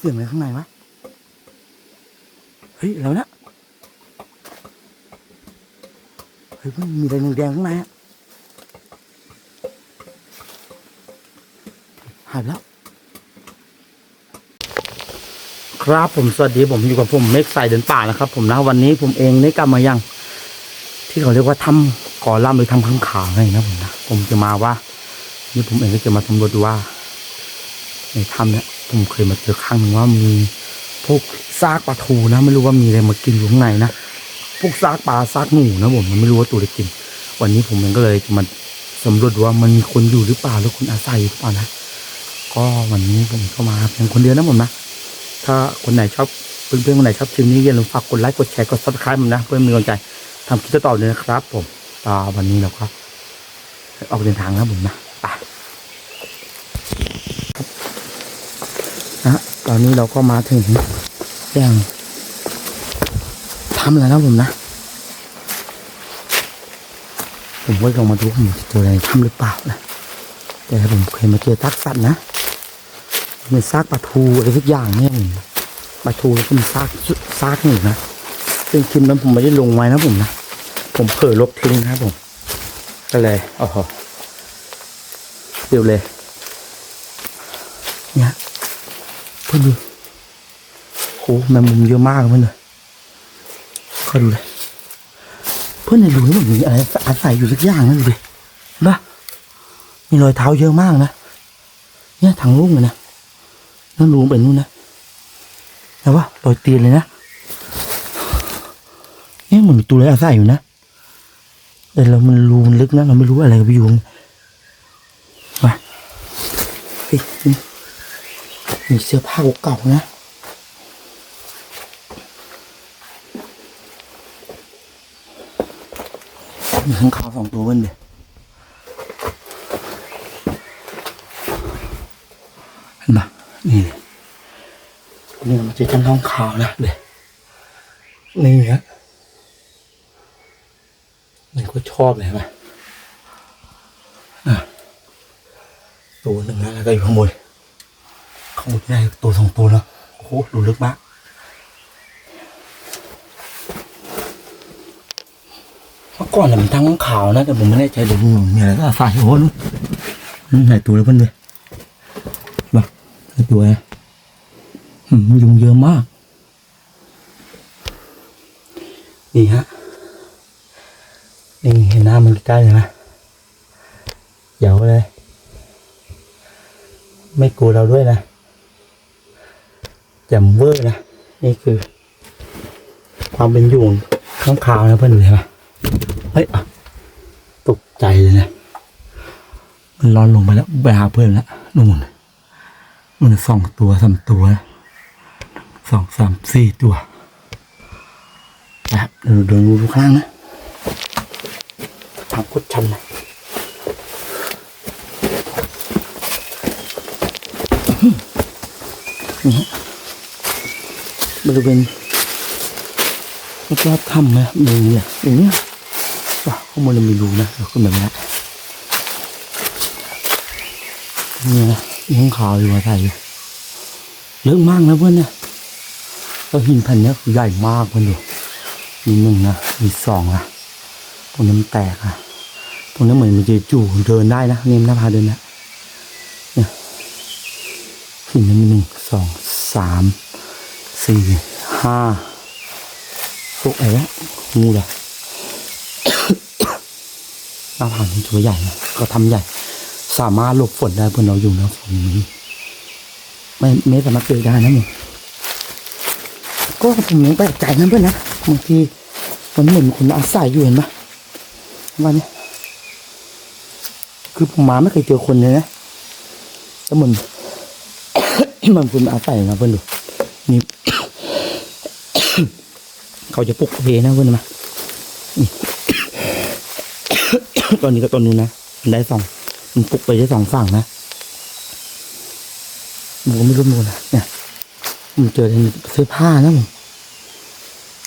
เสียงอะไรข้างในวะ เฮ้ยแล้วนะเฮ้ยมันมีอะไรแดงๆข้างในอะหายแล้วครับผมสวัสดีผมอยู่กับผมเมฆใส่เดินป่านะครับ ผมนะวันนี้ผมเองได้กลับมายัง ที่เขาเรียกว่าถ้ำก่อล่ำหรือถ้ำข้างขาวไงนะผมนะผมจะมาว่า นี่ผมเองก็จะมาสำรวจดูว่าในถ้ำเนี่ย ผมเคยมาเจอครั้งหนึ่งว่ามีพวกซากปลาทูนะ ไม่รู้ว่ามีอะไรมากินอยู่ข้างในนะพวกซากปลาซากหนูนะผมมันไม่รู้ว่าตัวอะไรกิน วันนี้ผมเองก็เลยมาสำรวจว่ามันมีคนอยู่หรือเปล่าหรือคนอาศัยหรือเปล่านะก็วันนี้ผมก็มาเพียงคนเดียวนะผมนะถ้าคนไหนชอบเพื่อนๆคนไหนชอบคลิปนี้อย่าลืมฝากกดไลค์กดแชร์กดซับสไครต์ผมนะเพื่อมีกำลังใจทำคลิปต่อเลยนะครับ ผมตาวันนี้เราก็ออกเดินทางนะผมนะไป นะฮะตอนนี้เราก็มาถึงอย่างทำแล้วนะผมนะ ผมก็ลองมาดูผมจะเจออะไรทำหรือเปล่านะ แต่ผมเคยมาเจอทักสัตว์นะเป็นซากปลาทูอะไรสักอย่างเนี่ยปลาทูแล้วก็มีซากซากหนึ่งนะซึ่งคลิปนั้นผมไม่ได้ลงไว้นะผมนะ ผมเผลอลบทิ้งนะผม ก็เลยอ้โหเดี๋ยวเลย เนี่ย พื่อนดูโหแมงมุมเยอะมากเพื่อนเลยก็ดูเลยเพื่อนในรูนี่มันมีอะไรอาศัยอยู่สักอย่างนั่นดูดินะมีรอยเท้าเยอะมากนะเนี่ยทางลุ่งเลยนะนั่นรูเป็นนู่นนะแต่ว่ารอยตีนเลยนะเนี่ยเหมือนมีตัวอะไรอาศัยอยู่นะแต่เรามันรูมันลึกนะเราไม่รู้อะไรไปอยู่ข้างในมาเฮ้ย มีเสื้อผ้าเก่าๆนะมีข้างขาวสองตัวเว้นเดียเห็นปะนี่นี่มันจะกันท้องขาวนะเดี๋ยนี่ฮะนี่ก็ชอบเลยเห็นปะอะตัวหนึ่งนะแล้วก็อยู่ข้างบน ข้างบนได้ตัวสองตัวแล้วโอ้โหดูลึกมากเมื่อก่อนน่ะมันทั้งขาวนะแต่ผมไม่แน่ใจเดี๋ยวมันมีอะไรก็ใส่โอ้โหนู่นนี่ไหนตัวแล้วเพื่อนเลยบ้าไหนตัวนะอืมยุงเยอะมาก นี่ฮะนี่เห็นหน้ามันใกล้ๆเลยนะเดี๋ยวเลย ไม่กลัวเราด้วยนะ แจำเวอร์นะ นี่คือ ความเป็นอยู่ข้างคาวนะเพื่อนเห็นไหมเฮ้ยอะตกใจเลยนะ มันร้อนลงไปแล้วไปหาเพื่อนแล้วนู่นมันสองตัวสามตัวสองสามสี่ตัวนะครับเดี๋ยวเดินดูข้างล่างนะทางโคตรชันนะนี่ฮะ บริเวณรอบๆถ้ำนะมีเนี่ยอย่างเนี้ยว้าข้างบนมันมีรูนะเราขึ้นแบบนี้เนี่ยนะมีข้างขาวอยู่มาใส่อยู่เยอะมากนะเพื่อนเนี่ยแล้วหินแผ่นเนี้ยใหญ่มากเพื่อนดูมีหนึ่งนะมีสองนะตรงนี้มันแตกอะตรงนี้เหมือนมันจะจู่เดินได้นะนี่มันพาเดินนะเนี่ยหินนั้มีหนึ่งสองสาม สี่ห้าพวกอะไรวะงูเหรอหน้าผานี่ตัวใหญ่นะก็ทำใหญ่ สามารถหลบฝนได้เพื่อนเราอยู่นะฝนนี้ไม่ไม่สามารถเกิดได้นะมึงก็ผมยังแปลกใจนะเพื่อนนะบางทีมันเหมือนคนอาศัยอยู่เห็นปะวันนี้คือผมมาไม่เคยเจอคนเลยนะแล้วเหมือนมันคุณอาศัยนะเพื่อนดูนี่ เขาจะปลุกเพนะเพื่อนมาตอนนี้ก็ตอนนู้นนะมันได้สองมันปลุกไปได้สองฝั่งนะผมก็ไม่รู้เหมือนกันนะเนี่ยผมเจอในเสื้อผ้านะผม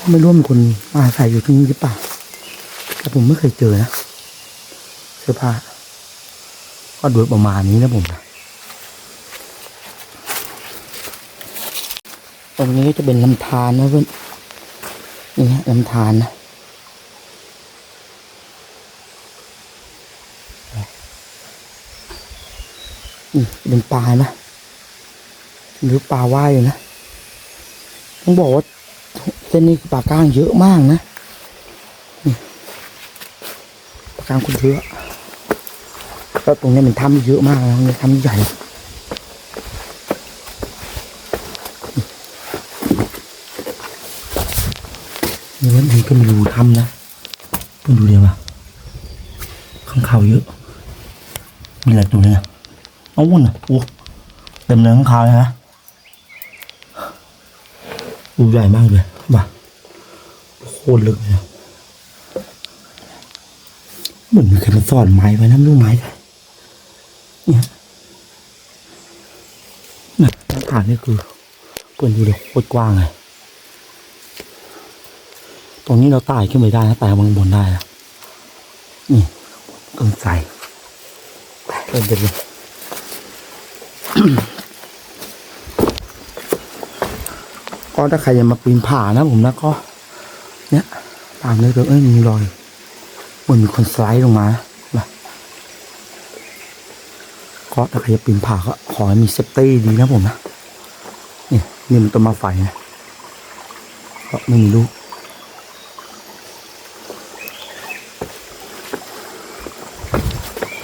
ก็ไม่รู้ว่ามันคนมาอาศัยอยู่ที่นี่หรือเปล่าแต่ผมไม่เคยเจอนะเสื้อผ้าก็โดยประมาณนี้นะผมนะตรงนี้ก็จะเป็นลำธารนะเพื่อน นี่ฮะลำธารนะนี่เป็นปลานะหรือปลาว่ายอยู่นะ ต้องบอกว่าเส้นนี้ปลาก้างเยอะมากนะนี่ปลาก้างคุณเยอะแล้วตรงนี้มันถ้ำเยอะมากนะมันถ้ำใหญ่ นี่วันนี้ก็มีรูถ้ำนะเพิ่งดูเดียววะข้างเขาวเยอะ มีอะไรตัวเลยนะเอาวุ่นอะโอ้เต็มเลยข้างคาวเลยนะรูใหญ่มากเลยว่ะโคตรลึกเลยนะเหมือนมีใครมาสอนไม้ไว้นะไม่รู้ไม้อะไรเนี่ยนะหน้าผานี่คือเปิดดูเลยโคตรกว้างเลย ตรงนี้เราไต่ขึ้นไปได้นะไต่บางบนได้นะนี่เอิงใส่เดินไปเลยก็ถ้าใครจะมาปีนผานะผมนะก็ เนี่ย ตามเลยเลยเอ้ยมีรอยเหมือนมีคนสไลด์ลงมาก็ถ้าใครจะปีนผาก็ขอให้มีเซฟตี้ดีนะผมนะนี่นี่มันต้นมาไฟนะก็ไม่มีลูก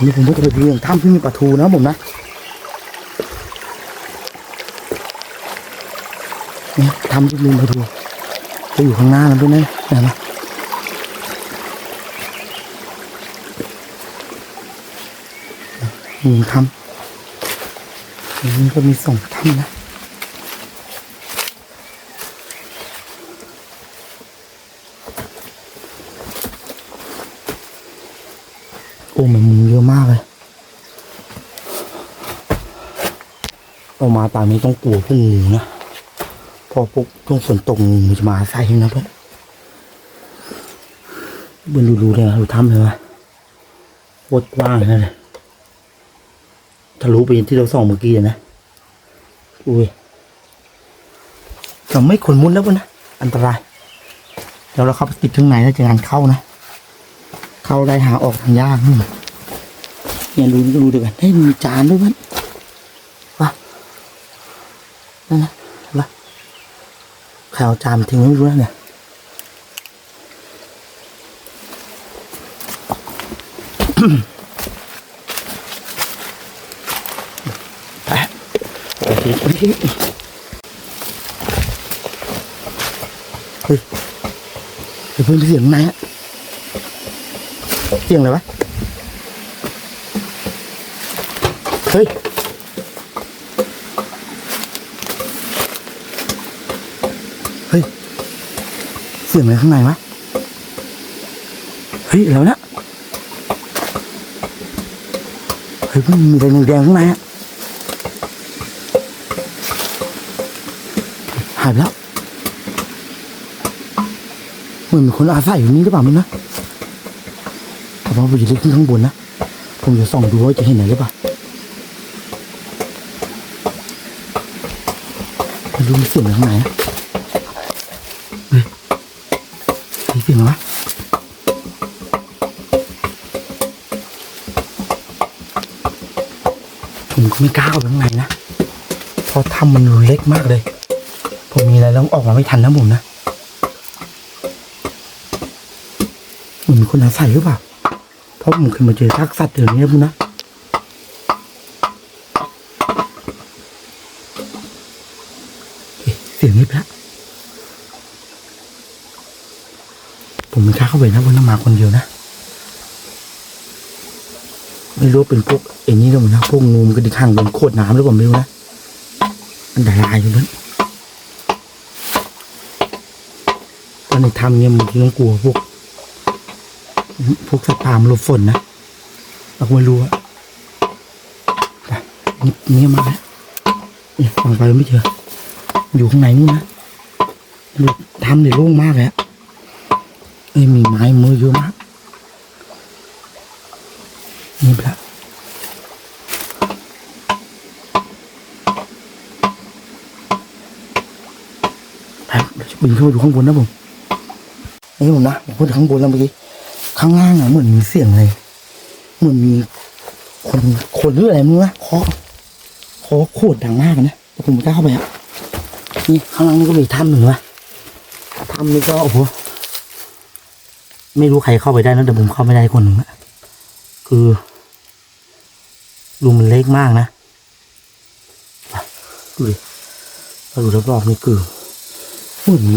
นี่ผมก็จะไปดูอย่างถ้ำที่มีปลาทูนะผมนะนี่ถ้ำที่มีปลาทูจะอยู่ข้างหน้านะด้วยนะเห็นไหมนี่ถ้ำนนี้ก็มีสองถ้ำนะ โอ้มันมุงเยอะมากเลยเรามาตามนี้ต้องกลัวพวกงูนะเพอพวกช่วงฝนตกงูมันจะมาใส่นะเพื่อนเบื่อดูเลยนะดูถ้ำเลยนะโคตรกว้างเลยนะทะลุไปที่เราส่องเมื่อกี้นะ อุ้ยเราไม่ขนมุดแล้วเพื่อนนะ อันตรายเดี๋ยวเราเข้าไปติดข้างในแล้วจะงานเข้านะ เข้าได้หาออกทางยากเนี่ยดูดูดูกันให้มีจานด้วยมันวะนั่นนะเห็นปะใครเอาจานทิ้งไว้ไม่รู้นะเนี่ยไปไปเฮ้ยเดี๋ยวเพิ่งเสียงข้างในอะ เสียงอะไรวะเฮ้ยเฮ้ย เสียงอะไรข้างในวะ เฮ้ยแล้วนะเฮ้ยมันมีอะไรแดงๆข้างในอะหายไปแล้ว เหมือนมีคนอาศัยอยู่นี่หรือเปล่ามันนะ แต่ว่าผมจะลึกขึ้นข้างบนนะ ผมจะส่องดูว่าจะเห็นอะไรหรือเปล่าไม่รู้มีเสียงอะไรข้างในนะเฮ้ยมีเสียงอะไรผมก็ไม่กล้าเข้าไปข้างในนะ เพราะถ้ำมันเล็กมากเลย ผมมีอะไรแล้วออกมาไม่ทันนะผมนะ เหมือนมีคนอาศัยหรือเปล่า เพราะผมเคยมาเจอซากสัตว์เดี๋ยวนี้พุ่นนะเสียงนี้ไปละผมไม่กล้าเข้าไปนะบนน้ำมาคนเดียวนะไม่รู้เป็นพวกเอ็นนี่หรือเปล่านะพวกงูมันกระดิกห่างโดนโคตรน้ำหรือเปล่าไม่รู้นะอันตรายอยู่นั้นตอนในถ้ำเนี่ยมันต้องกลัวพวก พวกสัตว์ป่ามันหลบฝนนะเราก็ไม่รู้อะไปเนี่ยมาแล้วเนี่ยฟังไปไม่เจอ อยู่ข้างในนู่นนะดูทำในโล่งมากเลยอะเอ้ยมีไม้มือเยอะมากนี่ไปละบินขึ้นไปดูข้างบนนะผมนี่ผมนะผมพูดถึงข้างบนแล้วเมื่อกี้ ข้างล่างอะเหมือนมีเสียงอะไรเหมือนมีคนคนหรืออะไรม่รู้นะเคาะเคาะโคตรดังมากนะแต่ผมไม่กล้าเข้าไปอะนี่ข้างล่างนี่ก็มีถ้ำหนึ่งวะถ้ำนี่ก็โอ้โหไม่รู้ใครเข้าไปได้นะแต่ผมเข้าไม่ได้คนหนึ่งอะคือรูมันเล็กมากนะดูดิเราดูรอบๆนี่คือเหมือนมี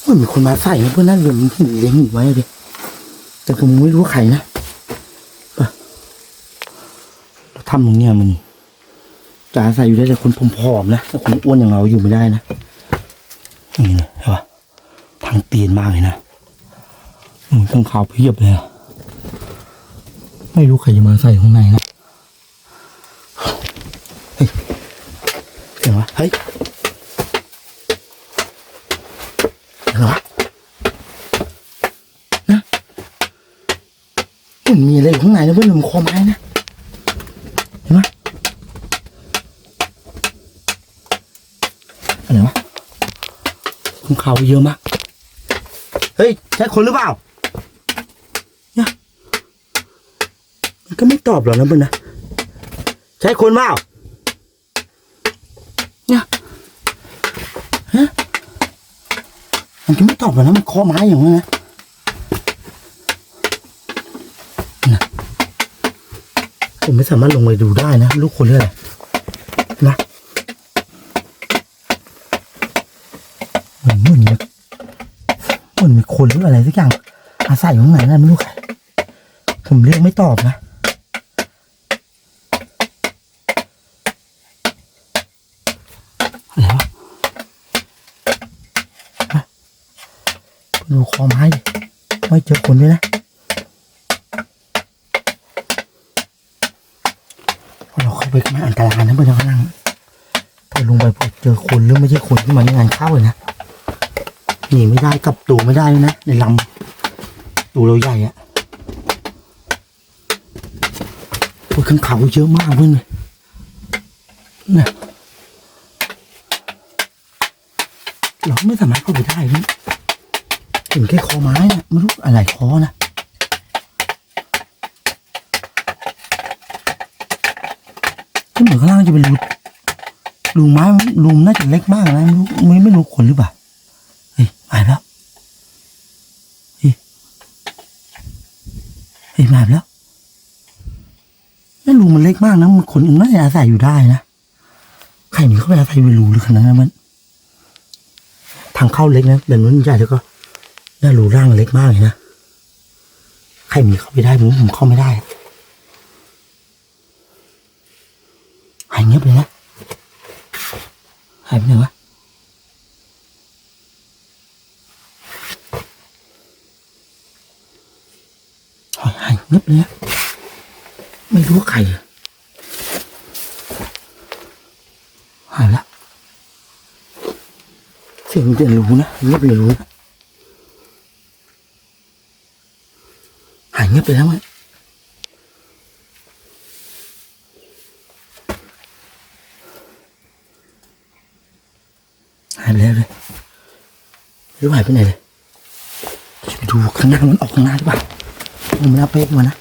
เหมือนมีคนมาใส่นะเพื่อนนั่นเลยมันเลี้ยงอยู่ไว้ดิ แต่ผมไม่รู้ว่าใครนะไปแล้วถ้ำตรงเนี้ยมันจะอาศัยอยู่ได้แต่คนผอมๆนะแต่คนอ้วนอย่างเราอยู่ไม่ได้นะนี่เลยใช่ปะทางเตียนมากเลยนะอืมข้างขาวเพียบเลยอะไม่รู้ใครจะมาใส่ข้างในนะเฮ้ยเสียงวะเฮ้ยเสียงอะไรวะ มันมีอะไรอยู่ข้างในนะเพื่อนมันคอไม้นะเห็นไหมอะไรวะข้างขาวเยอะมากเฮ้ยใช่คนหรือเปล่าเนี่ยมันก็ไม่ตอบหรอกนะเพื่อนนะใช่คนเปล่าเนี่ยฮะมันก็ไม่ตอบหรอกนะมันเคอไม้อย่างนั้นนะนะ ผมไม่สามารถลงไปดูได้นะ ลูกคนเรื่องอะไรนะเหมือนเหมือนเหมือนมีคนหรืออะไรสักอย่างอาศัยอยู่ข้างในนั่นไม่รู้ใครผมเรียกไม่ตอบนะอะไรวะดูคอไม้ดิไม่เจอคนด้วยนะ เพราะเราเข้าไปมันอันตรายนะเพื่อนข้างล่งถ้าลงไปพอเจอคนหรือไม่ใช่คนที่มันงานเข้าเลยนะหนีไม่ได้กลับตัวไม่ได้เลยนะในลำตัวเราใหญ่อะโอ้ยข้างเขาเยอะมากเพื่อนนี่ยเราไม่สามารถเข้าไปได้เห็นแค่คอไม้นะไม่รู้อะไรคอนะ ที่เหมือนข้างล่างจะเป็นรูรูไม้รูน่าจะเล็กมากนะไม่รู้ไม่ไม่รู้คนหรือเปล่าเฮ้ยหายแล้วเฮ้ยเฮ้ยหายแล้วนั่นรูมันเล็กมากนะมันคนน่าจะอาศัยอยู่ได้นะใครมีเข้าไปอาศัยอยู่ในรูหรือขนาดนั้นมัน ทางเข้าเล็กนะแบบนู้นใหญ่แล้วก็น้ารูร่างเล็กมากเลยนะใครมีเข้าไปได้ผมผมเข้าไม่ได้ อะหายเงียบเลยนะหายไปไหนวะหายหายเงียบเลยนะไม่รู้ว่าใครอะหายละ เสียงจะรู้นะเงียบเลยรู้นะหายเงียบไปแล้วไหมหายไปแล้วเลย ไม่รู้หายไปไหนเลยไปดูข้างหน้ามันออกข้างหน้าหรือเปล่าผมไม่น่าเป๊กมานะ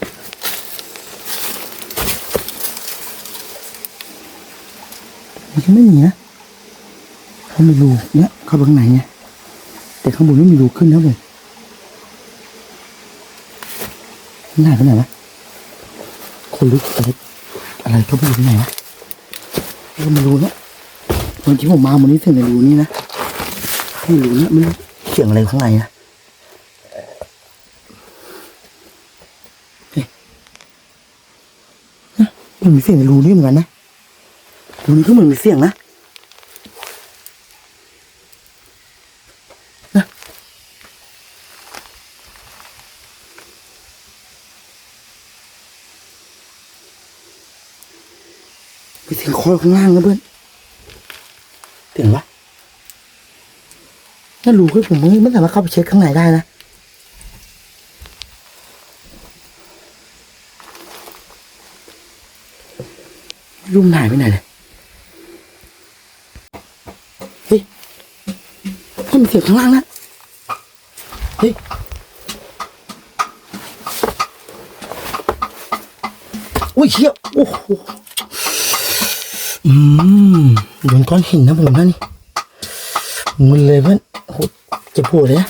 มันไม่มีนะเขามีรูเนี่ยเข้าไปข้างในเนี่ยแต่ข้างบนไม่มีรูขึ้นนะผมหน้าไปไหนวะคนลึกอะไรอะไรก็ไม่รู้ที่ไหนวะก็ไม่รู้เนี่ยตอนที่ผมมาวันนี้ถึงในรูนี้นะไม่รู้เนี่ยไม่รู้ สียงอะไรข้างในนะเฮ้ยนะมันมีเสียงในรูนี้เหมือนกันนะรูนี้ก็เหมือนมีเสียงนะมีเสียงคอยข้างล่างนะเพื่อนเสียงวะ ถ้ารู้คือผมไม่ไม่สามารถเข้าไปเช็คข้างในได้นะรูมนหายไปไหนเลยเฮ้ยมันเสียงข้างล่างนะเฮ้ยอุ้ยเชี่ยโอ้โหอืมโดนก้อนหินนะผมนะนี่มึนเลยเพื่อน หจ็บปวดเลยนะ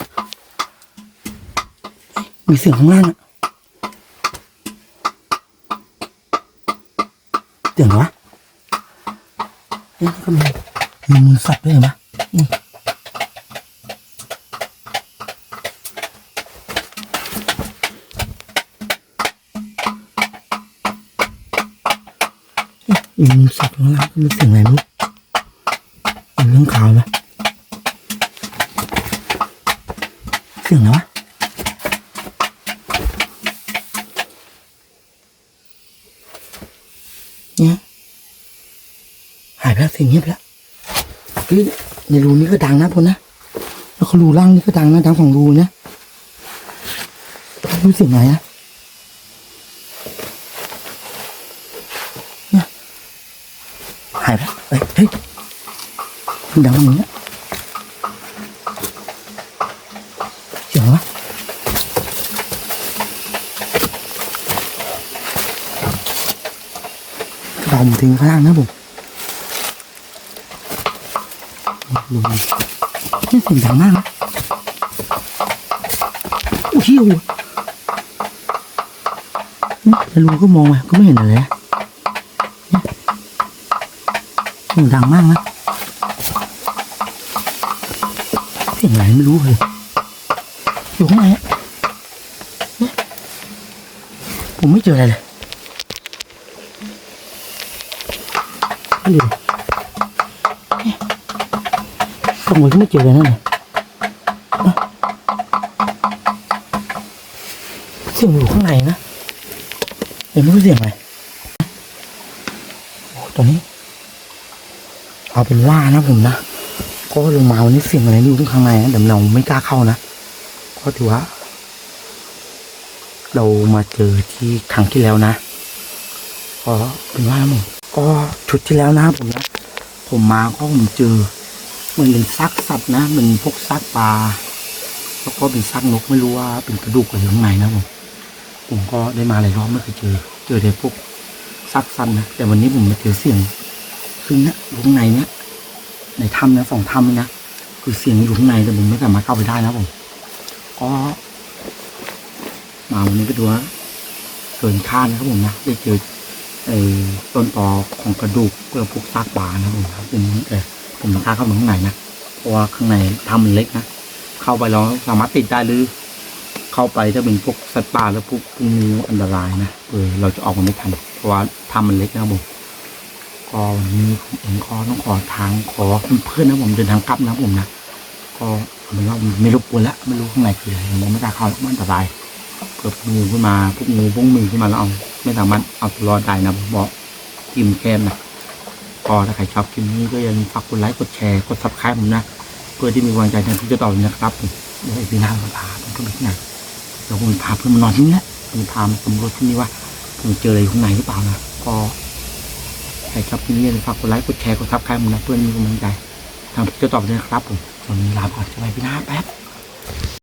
มีเสียงข้างล่างอะเสียงอะไรวะนี่ก็มีมีมูลสัตว์ด้วยเห็นปะมีมูลสัตว์ข้างล่างก็มีเสียงอะไรไม่รู้เป็นเรื่องขาวปะเสียงอะวะเนี่ยหายไปแล้วเสียงเงียบแล้วเฮ้ยในรูนี้ก็ดังนะพลนะแล้วก็รูล่างนี่ก็ดังนะดังสองรูนะรู้สียงไหนนะเนี่ยหายไปเฮ้ยเฮ้ยมันดังตรงนี้นะเสียงอะไรวะ เราถึงข้างล่างนะผมลงนี่เสียงดังมากนะโอ้โหแล้วลุงก็มองไปก็ไม่เห็นอะไรนะเนี่ยเสียงดังมากนะเสียงอะไรไม่รู้เลยอยู่ข้างในอะเนี่ยผมไม่เจออะไรเลยันดิเนี่ยส่งไปก็ไม่เจอเลยนั่นเลยนะเสียงอยู่ข้างในนะเห็นไม่รู้เสียงอะไรโอ้ตอนนี้ เอาเป็นว่านะผมนะก็ลงมาวันนี้เสียงอะไรไม่รู้ข้างในนะแต่เราไม่กล้าเข้านะก็ถือว่าเรามาเจอที่ครั้งที่แล้วนะ ก็เป็นว่านะผม ก็ชุดที่แล้วนะครับผมนะผมมาก็ผมเจอเหมือนเป็นซากสัตว์นะเหมือนพวกซากปลาแล้วก็เป็นซากนกไม่รู้ว่าเป็นกระดูกอะไรข้างในนะผมผมก็ได้มาหลายรอบไม่เคยเจอ เจอแต่พวกซากสัตว์นะแต่วันนี้ผมมาเจอเสียงซึ่งนะอยู่ข้างในเนี้ยในถ้ำนะสองถ้ำนะคือเสียงอยู่ข้างในแต่ผมไม่สามารถเข้าไปได้นะผมก็มาวันนี้ก็ดูว่าเกินคาดนะครับผมนะได้เจอ ไอ้ต้นตอของกระดูกเพื่อพวกซากปลานะผมครับเป็นเออผมต้องกาเข้าไปข้างในนะเพราะว่าข้างในถ้ำมันเล็กนะเข้าไปแล้วสามารถติดได้หรือ เข้าไปถ้าเป็นพวกสัตว์ป่าแล้วพวกงูอันตรายนะเออเราจะออกมาไม่ทันเพราะว่าถ้ำมันเล็กนะผมก็วันนี้ผมเอต้องขอทางขอเพื่อนนะผมเดินทางกลับนะผมนะก็เอาเป็นว่าไม่รบกวนล้วไม่รู้ข้างในคืออะไรผมไม่กล้าเข้ามันอันตรายเกิดงูขึ้นมาพวกงูพวกมือขึ้นมาแล้วเอา ไม่สามารถเอาตัวรอดได้นะผมบอกกิมแคมนะก็ถ้าใครชอบคลิปนี้ก็อย่าลืมฝากกดไลค์กดแชร์กดซับสไครต์ผมนะเพื่อที่มีกำลังใจในที่จะต่อนะครับเดี๋ยวไอ้พี่นามาพาผมก็ไปที่ไหนเดี๋ยวผมพาเพื่อนมานอนที่นี่แหละผมพามาสำรวจที่นี่ว่าผมเจออะไรข้างในหรือเปล่านะก็ใครชอบคลิปนี้อย่าลืมฝากกดไลค์กดแชร์กดซับสไครต์ผมนะเพื่อมีกำลังใจทำคลิปจะต่อไปนะครับผมตอนนี้ลาไปก่อนจะไปพี่นาแป๊บ